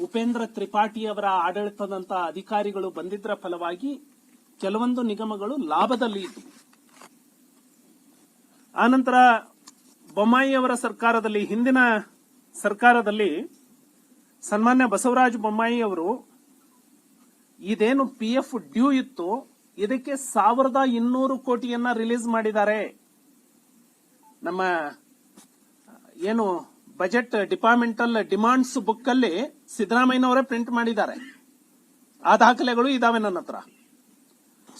ಉಪೇಂದ್ರ ತ್ರಿಪಾಠಿ ಅವರ ಆಡಳಿತದಂತಹ ಅಧಿಕಾರಿಗಳು ಬಂದಿದ್ದರ ಫಲವಾಗಿ ಕೆಲವೊಂದು ನಿಗಮಗಳು ಲಾಭದಲ್ಲಿ ಇದ್ವು. ಆನಂತರ ಬೊಮ್ಮಾಯಿ ಅವರ ಸರ್ಕಾರದಲ್ಲಿ, ಹಿಂದಿನ ಸರ್ಕಾರದಲ್ಲಿ ಸನ್ಮಾನ್ಯ ಬಸವರಾಜ ಬೊಮ್ಮಾಯಿ ಅವರು ಇದೇನು ಪಿ ಎಫ್ ಡ್ಯೂ ಇತ್ತು, ಇದಕ್ಕೆ ಸಾವಿರದ ಇನ್ನೂರು ಕೋಟಿಯನ್ನ ರಿಲೀಸ್ ಮಾಡಿದ್ದಾರೆ. ನಮ್ಮ, ಏನು ಬಜೆಟ್ ಡಿಪಾರ್ಟ್ಮೆಂಟಲ್ ಡಿಮಾಂಡ್ಸ್ ಬುಕ್ ಅಲ್ಲಿ ಸಿದ್ದರಾಮಯ್ಯನವರೇ ಪ್ರಿಂಟ್ ಮಾಡಿದ್ದಾರೆ. ಆ ದಾಖಲೆಗಳು ಇದಾವೆ ನನ್ನ ಹತ್ರ.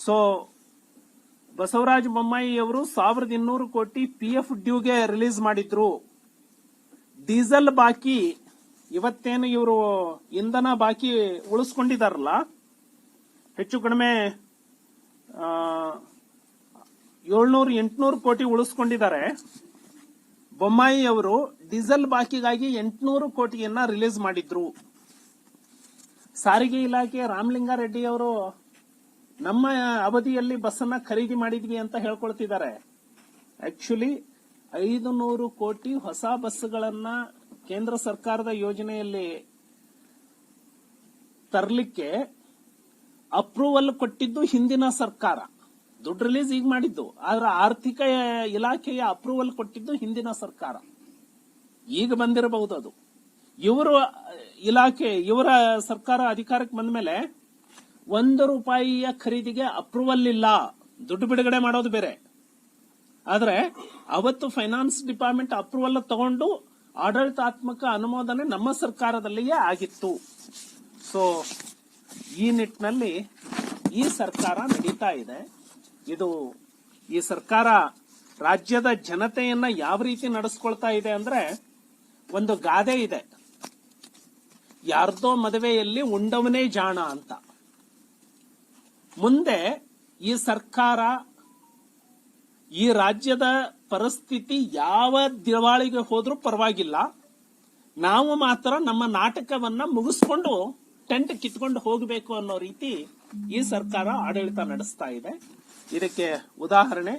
ಸೊ ಬಸವರಾಜ ಬೊಮ್ಮಾಯಿ ಅವರು ಸಾವಿರದ ಇನ್ನೂರು ಕೋಟಿ ಪಿ ಎಫ್ ಡ್ಯೂಗೆ ರಿಲೀಸ್ ಮಾಡಿದ್ರು. ಡೀಸೆಲ್ ಬಾಕಿ, ಇವತ್ತೇನು ಇವರು ಇಂಧನ ಬಾಕಿ ಉಳಿಸ್ಕೊಂಡಿದಾರಲ್ಲ, ಹೆಚ್ಚು ಕಡಿಮೆ ಏಳ್ನೂರು, ಎಂಟುನೂರು ಕೋಟಿ ಉಳಿಸ್ಕೊಂಡಿದ್ದಾರೆ. ಬೊಮ್ಮಾಯಿ ಅವರು ಡೀಸೆಲ್ ಬಾಕಿಗಾಗಿ ಎಂಟುನೂರು ಕೋಟಿಯನ್ನ ರಿಲೀಸ್ ಮಾಡಿದ್ರು. ಸಾರಿಗೆ ಇಲಾಖೆ ರಾಮಲಿಂಗಾರೆಡ್ಡಿ ಅವರು, ನಮ್ಮ ಅವಧಿಯಲ್ಲಿ ಬಸ್ಸನ್ನ ಖರೀದಿ ಮಾಡಿದ್ವಿ ಅಂತ ಹೇಳ್ಕೊಳ್ತಿದ್ದಾರೆ. ಆಕ್ಚುಲಿ ಐದು ನೂರು ಕೋಟಿ ಹೊಸ ಬಸ್ಗಳನ್ನ ಕೇಂದ್ರ ಸರ್ಕಾರದ ಯೋಜನೆಯಲ್ಲಿ ತರಲಿಕ್ಕೆ ಅಪ್ರೂವಲ್ ಕೊಟ್ಟಿದ್ದು ಹಿಂದಿನ ಸರ್ಕಾರ. ದುಡ್ಡು ರಿಲೀಸ್ ಈಗ ಮಾಡಿದ್ದು. ಆದ್ರೆ ಆರ್ಥಿಕ ಇಲಾಖೆಯ ಅಪ್ರೂವಲ್ ಕೊಟ್ಟಿದ್ದು ಹಿಂದಿನ ಸರ್ಕಾರ. ಈಗ ಬಂದಿರಬಹುದು ಅದು. ಇವರು, ಇಲಾಖೆ, ಇವರ ಸರ್ಕಾರ ಅಧಿಕಾರಕ್ಕೆ ಬಂದ ಮೇಲೆ ಒಂದು ರೂಪಾಯಿಯ ಖರೀದಿಗೆ ಅಪ್ರೂವಲ್ ಇಲ್ಲ. ದುಡ್ಡು ಬಿಡುಗಡೆ ಮಾಡೋದು ಬೇರೆ. ಆದ್ರೆ ಅವತ್ತು ಫೈನಾನ್ಸ್ ಡಿಪಾರ್ಟ್ಮೆಂಟ್ ಅಪ್ರೂವಲ್ ತಗೊಂಡು ಆಡಳಿತಾತ್ಮಕ ಅನುಮೋದನೆ ನಮ್ಮ ಸರ್ಕಾರದಲ್ಲಿಯೇ ಆಗಿತ್ತು. ಸೊ ಈ ನಿಟ್ಟಿನಲ್ಲಿ ಈ ಸರ್ಕಾರ ನಡೀತಾ ಇದೆ. ಇದು ಈ ಸರ್ಕಾರ ರಾಜ್ಯದ ಜನತೆಯನ್ನ ಯಾವ ರೀತಿ ನಡೆಸ್ಕೊಳ್ತಾ ಇದೆ ಅಂದ್ರೆ ಒಂದು ಗಾದೆ ಇದೆ. ಯಾರ್ದೋ ಮದುವೆಯಲ್ಲಿ ಉಂಡವನೇ ಜಾಣ ಅಂತ. ಮುಂದೆ ಈ ಸರ್ಕಾರ ಈ ರಾಜ್ಯದ ಪರಿಸ್ಥಿತಿ ಯಾವ ದಿವಾಳಿಗೆ ಹೋದ್ರೂ ಪರವಾಗಿಲ್ಲ. ನಾವು ಮಾತ್ರ ನಮ್ಮ ನಾಟಕವನ್ನ ಮುಗಿಸ್ಕೊಂಡು ಟೆಂಟ್ ಕಿತ್ಕೊಂಡು ಹೋಗಬೇಕು ಅನ್ನೋ ರೀತಿ ಈ ಸರ್ಕಾರ ಆಡಳಿತ ನಡೆಸ್ತಾ ಇದೆ. ಇದಕ್ಕೆ ಉದಾಹರಣೆ,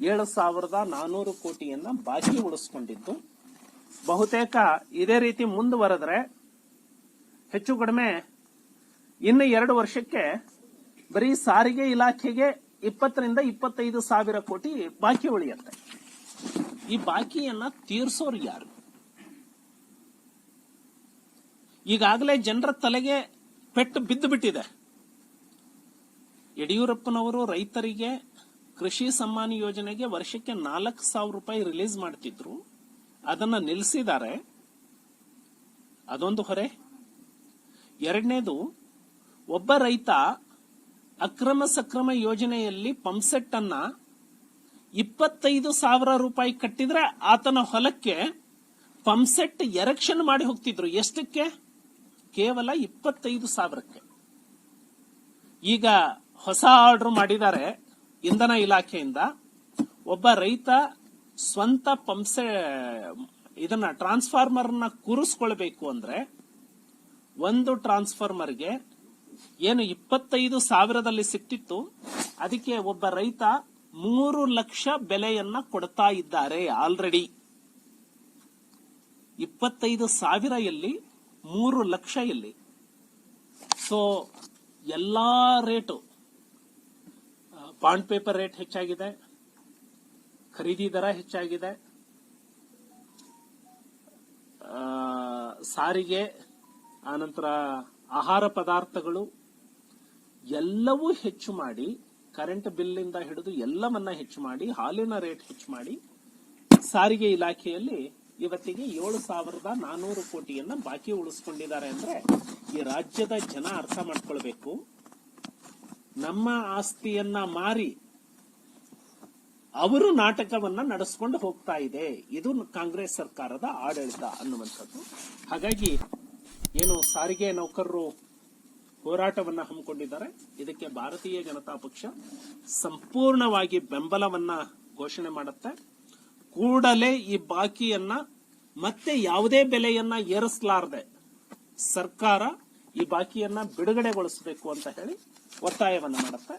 ಏಳು ಸಾವಿರದ ನಾನೂರು ಕೋಟಿಯನ್ನ ಬಾಕಿ ಉಳಿಸ್ಕೊಂಡಿದ್ದು. ಬಹುತೇಕ ಇದೇ ರೀತಿ ಮುಂದುವರೆದ್ರೆ ಹೆಚ್ಚು ಕಡಿಮೆ ಇನ್ನು ಎರಡು ವರ್ಷಕ್ಕೆ ಬರೀ ಸಾರಿಗೆ ಇಲಾಖೆಗೆ ಇಪ್ಪತ್ತರಿಂದ ಇಪ್ಪತ್ತೈದು ಸಾವಿರ ಕೋಟಿ ಬಾಕಿ ಉಳಿಯುತ್ತೆ. ಈ ಬಾಕಿಯನ್ನ ತೀರ್ಸೋರು ಯಾರು? ಈಗಾಗಲೇ ಜನರ ತಲೆಗೆ ಪೆಟ್ಟು ಬಿದ್ದು ಬಿಟ್ಟಿದೆ ಯಡಿಯೂರಪ್ಪನವರು ರೈತರಿಗೆ ಕೃಷಿ ಸಮ್ಮಾನ ಯೋಜನೆಗೆ ವರ್ಷಕ್ಕೆ ನಾಲ್ಕು ಸಾವಿರ ರೂಪಾಯಿ ರಿಲೀಸ್ ಮಾಡ್ತಿದ್ರು. ಅದನ್ನ ನಿಲ್ಲಿಸಿದ್ದಾರೆ ಅದೊಂದು ಹೊರೆ. ಎರಡನೇದು, ಒಬ್ಬ ರೈತ ಅಕ್ರಮ ಸಕ್ರಮ ಯೋಜನೆಯಲ್ಲಿ ಪಂಪ್ಸೆಟ್ ಅನ್ನ ಇಪ್ಪತ್ತೈದು ಸಾವಿರ ರೂಪಾಯಿ ಕಟ್ಟಿದ್ರೆ ಆತನ ಹೊಲಕ್ಕೆ ಪಂಪ್ಸೆಟ್ ಎರೆಕ್ಷನ್ ಮಾಡಿ ಹೋಗ್ತಿದ್ರು. ಎಷ್ಟಕ್ಕೆ? ಕೇವಲ ಇಪ್ಪತ್ತೈದು ಸಾವಿರಕ್ಕೆ. ಈಗ ಹೊಸ ಆರ್ಡರ್ ಮಾಡಿದ್ದಾರೆ ಇಂಧನ ಇಲಾಖೆಯಿಂದ. ಒಬ್ಬ ರೈತ ಸ್ವಂತ ಪಂಪ್ಸೆ, ಇದನ್ನ ಟ್ರಾನ್ಸ್ಫಾರ್ಮರ್ನ ಕೂರಿಸ್ಕೊಳ್ಬೇಕು ಅಂದ್ರೆ ಒಂದು ಟ್ರಾನ್ಸ್ಫಾರ್ಮರ್ಗೆ ಏನು ಇಪ್ಪತ್ತೈದು ಸಾವಿರದಲ್ಲಿ ಸಿಕ್ತಿತ್ತು. ಅದಕ್ಕೆ ಒಬ್ಬ ರೈತ ಮೂರು ಲಕ್ಷ ಬೆಲೆಯನ್ನ ಕೊಡ್ತಾ ಇದ್ದಾರೆ ಆಲ್ರೆಡಿ. ಇಪ್ಪತ್ತೈದು ಸಾವಿರ ಎಲ್ಲಿ, ಮೂರು ಲಕ್ಷ ಎಲ್ಲಿ. ಸೊ ಎಲ್ಲಾ ರೇಟು ಬಾಂಡ್ ಪೇಪರ್ ರೇಟ್ ಹೆಚ್ಚಾಗಿದೆ, ಖರೀದಿ ದರ ಹೆಚ್ಚಾಗಿದೆ. ಸಾರಿಗೆ ಆನಂತರ ಆಹಾರ ಪದಾರ್ಥಗಳು ಎಲ್ಲವೂ ಹೆಚ್ಚು ಮಾಡಿ ಕರೆಂಟ್ ಬಿಲ್ಲಿಂದ ಹಿಡಿದು ಎಲ್ಲವನ್ನ ಹೆಚ್ಚು ಮಾಡಿ, ಹಾಲಿನ ರೇಟ್ ಹೆಚ್ಚು ಮಾಡಿ, ಸಾರಿಗೆ ಇಲಾಖೆಯಲ್ಲಿ ಇವತ್ತಿಗೆ ಏಳು ಸಾವಿರದ ನಾನೂರು ಕೋಟಿಯನ್ನ ಬಾಕಿ ಉಳಿಸ್ಕೊಂಡಿದ್ದಾರೆ ಅಂದ್ರೆ ಈ ರಾಜ್ಯದ ಜನ ಅರ್ಥ ಮಾಡ್ಕೊಳ್ಬೇಕು. ನಮ್ಮ ಆಸ್ತಿಯನ್ನ ಮಾರಿ ಅವರು ನಾಟಕವನ್ನ ನಡೆಸ್ಕೊಂಡು ಹೋಗ್ತಾ ಇದೆ. ಇದು ಕಾಂಗ್ರೆಸ್ ಸರ್ಕಾರದ ಆಡಳಿತ ಅನ್ನುವಂಥದ್ದು. ಹಾಗಾಗಿ ಏನು ಸಾರಿಗೆ ನೌಕರರು ಹೋರಾಟವನ್ನ ಹಮ್ಮಿಕೊಂಡಿದ್ದಾರೆ. ಇದಕ್ಕೆ ಭಾರತೀಯ ಜನತಾ ಪಕ್ಷ ಸಂಪೂರ್ಣವಾಗಿ ಬೆಂಬಲವನ್ನ ಘೋಷಣೆ ಮಾಡುತ್ತೆ. ಕೂಡಲೇ ಈ ಬಾಕಿಯನ್ನ ಮತ್ತೆ ಯಾವುದೇ ಬೆಲೆಯನ್ನ ಏರಿಸಲಾರದೆ ಸರ್ಕಾರ ಈ ಬಾಕಿಯನ್ನ ಬಿಡುಗಡೆಗೊಳಿಸಬೇಕು ಅಂತ ಹೇಳಿ ಒತ್ತಾಯವನ್ನ ಮಾಡುತ್ತೆ